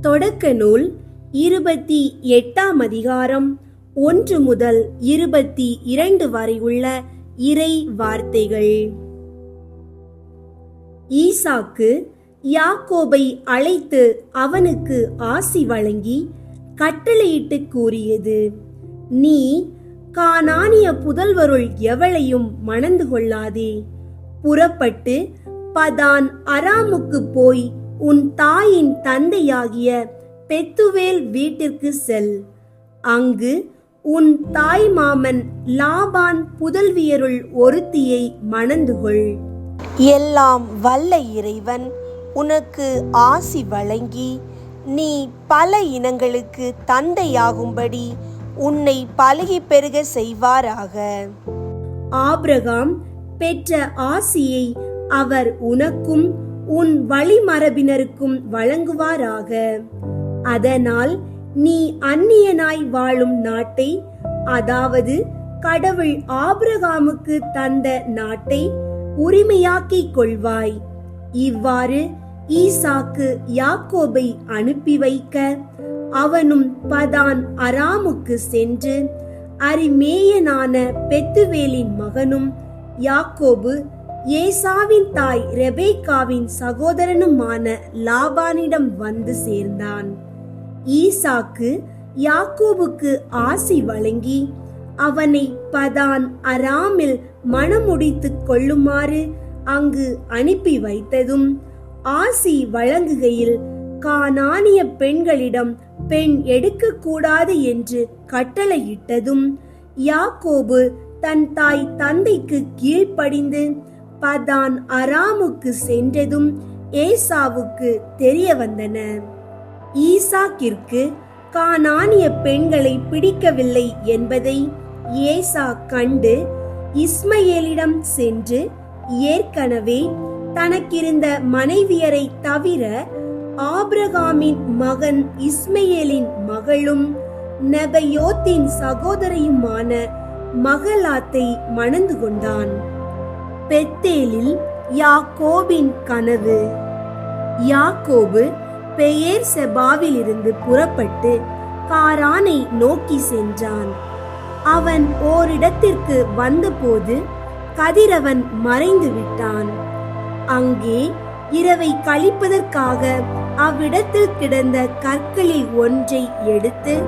தொடக்க நூல் இருபத்தி எட்டாம் அதிகாரம் ஒன்று முதல் இருபத்தி இரண்டு வரை உள்ள இறை வார்த்தைகள். ஈசாக்கு யாக்கோபை அழைத்து அவனுக்கு ஆசி வழங்கி கட்டளையிட்டு கூறியது நீ கானானிய புதல்வருள் எவளையும் மணந்து கொள்ளாதே. புறப்பட்டு பதான் அராமுக்கு போய் உன் தாயின் தந்தையாகிய பெத்துவேல் வீட்டிற்கு செல். அங்கு உன் தாய் மாமன் லாபான் புதல்வியருள் ஒருத்தியை மணந்து கொள் எல்லாம் வல்ல இறைவன் உனக்கு ஆசி வழங்கி நீ பல இனங்களுக்கு தந்தையாகும்படி உன்னை பழகி பெருக செய்வாராக. ஆபிரகாம் பெற்ற ஆசியை அவர் உனக்கும் உன் வழிமரபினருக்கும் வழங்குவாராக. அதனால் நீ அந்நியனாய் வாழும் நாட்டை அதாவது கடவுள் ஆபிரகாமுக்கு தந்த நாட்டை உரிமையாக்கிக் கொள்வாய். இவ்வாறு ஈசாக்கு யாக்கோபை அனுப்பி வைக்க அவனும் பதான் அராமுக்கு சென்று அரிமேயனான பெத்துவேலின் மகனும் யாக்கோபு ஏசாவின் தாய் ரெபேக்காவின் சகோதரனுமான லாபானிடம் வந்து சேர்ந்தான். ஈசாக்கு யாக்கோபுக்கு ஆசி வழங்கி அவனை பதான் அராமில் மணமுடித்துக் கொள்ளுமாறு அங்கு அனுப்பி வைத்ததும் ஆசி வழங்குகையில் கானானிய பெண்களிடம் பெண் எடுக்கக்கூடாது என்று கட்டளையிட்டதும் யாக்கோபு தன் தாய் தந்தைக்கு கீழ்ப்படிந்து பதான் அராமுக்கு சென்றதும் ஏசாவுக்கு தெரிய வந்தன. ஈசாக்கிற்கு கானானிய பெண்களை பிடிக்கவில்லை என்பதை ஏசா கண்டு இஸ்மயேலிடம் சென்று ஏற்கனவே தனக்கிருந்த மனைவியரை தவிர ஆபிரகாமின் மகன் இஸ்மையேலின் மகளும் நெபயோத்தின் சகோதரியுமான மகளாத்தை மணந்து கொண்டான். பெத்தேலில் யாக்கோபின் கனவு. யாக்கோபு பெயர் செபாவிலிருந்து புறப்பட்டு காரானை நோக்கி சென்றான். அவன் ஓரிடத்திற்கு வந்தபோது கதிரவன் மறைந்து விட்டான். அங்கே இரவை கழிப்பதற்காக அவ்விடத்தில் கிடந்த கற்களில் ஒன்றை எடுத்து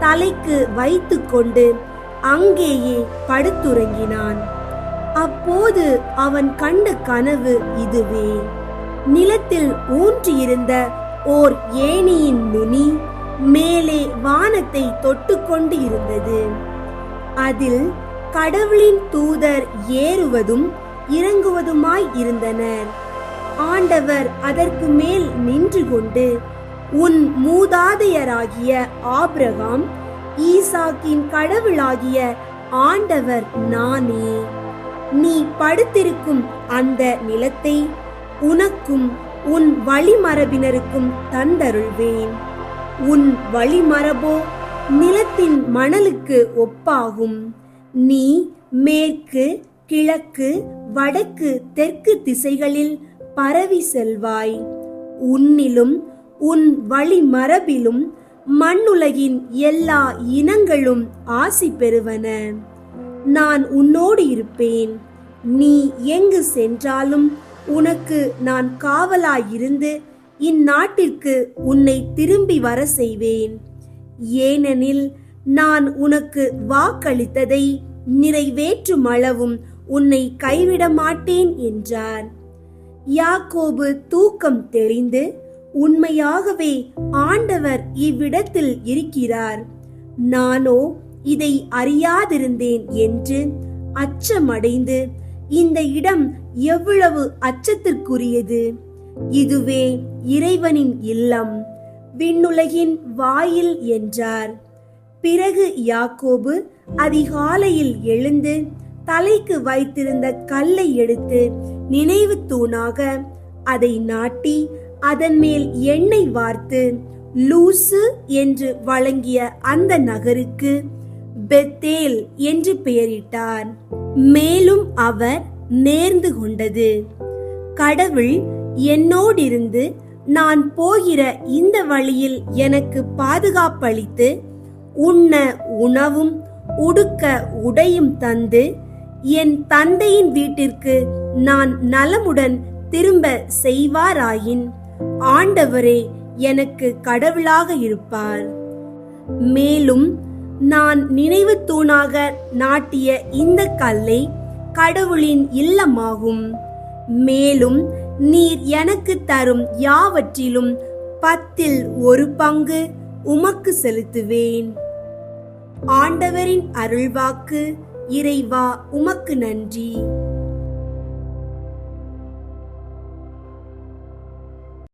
தலைக்கு வைத்துக்கொண்டு அங்கேயே படுத்துறங்கினான். அப்போது அவன் கண்ட கனவு இதுவே. நிலத்தில் ஊன்றியிருந்த ஓர் ஏணியின் நுனி மேலே வானத்தை தொட்டுக்கொண்டு இருந்தது. அதில் கடவுளின் தூதர் ஏறுவதும் இறங்குவதுமாய் இருந்தனர். ஆண்டவர் அதற்கு மேல் நின்று கொண்டு உன் மூதாதையராகிய ஆபிரகாம் ஈசாக்கின் கடவுளாகிய ஆண்டவர் நானே. நீ படுத்திருக்கும் அந்த நிலத்தை உனக்கும் உன் வழிமரபினருக்கும் தந்தருள்வேன். உன் வழிமரபோ நிலத்தின் மணலுக்கு ஒப்பாகும். நீ மேற்கு கிழக்கு வடக்கு தெற்கு திசைகளில் பரவி செல்வாய். உன்னிலும் உன் வழிமரபிலும் மண்ணுலகின் எல்லா இனங்களும் ஆசி பெறுவன. நான் உன்னோடு இருப்பேன். நீ எங்கு சென்றாலும் உனக்கு நான் காவலாயிருந்து இந்நாட்டிற்கு உன்னை திரும்பி வர செய்வேன். ஏனெனில் நான் உனக்கு வாக்களித்ததை நிறைவேற்றும் அளவும் உன்னை கைவிட மாட்டேன் என்றார். யாக்கோபு தூக்கம் தெளிந்து உண்மையாகவே ஆண்டவர் இவ்விடத்தில் இருக்கிறார். நானோ இதை அறியாதிருந்தேன் என்று அச்சமடைந்து இந்த இடம் எவ்வளவு அச்சத்திற்குரியது? இதுவே இறைவனின் இல்லம். விண்ணுலகின் வாயில் என்றார். பிறகு யாக்கோபு அதிகாலையில் எழுந்து தலைக்கு வைத்திருந்த கல்லை எடுத்து நினைவு தூணாக அதை நாட்டி அதன் மேல் எண்ணெய் வார்த்து லூசு என்று வழங்கிய அந்த நகருக்கு பெத்தேல் என்று பெயரிட்டார். மேலும் அவர் நேர்ந்து கொண்டது. கடவுள் என்னோடிருந்து நான் போகிற இந்த வழியில் எனக்கு பாதுகாப்பளித்து உண்ண உணவும் உடுக்க உடையும் தந்து என் தந்தையின் வீட்டிற்கு நான் நலமுடன் திரும்ப செய்வாராயின் ஆண்டவரே எனக்கு கடவுளாக இருப்பார். மேலும் நான் நினைவு தூணாக நாட்டிய இந்த கல்லை கடவுளின் இல்லமாகும். மேலும் நீர் எனக்கு தரும் யாவற்றிலும் பத்தில் ஒரு பங்கு உமக்கு செலுத்துவேன். ஆண்டவரின் அருள்வாக்கு இறைவா உமக்கு நன்றி.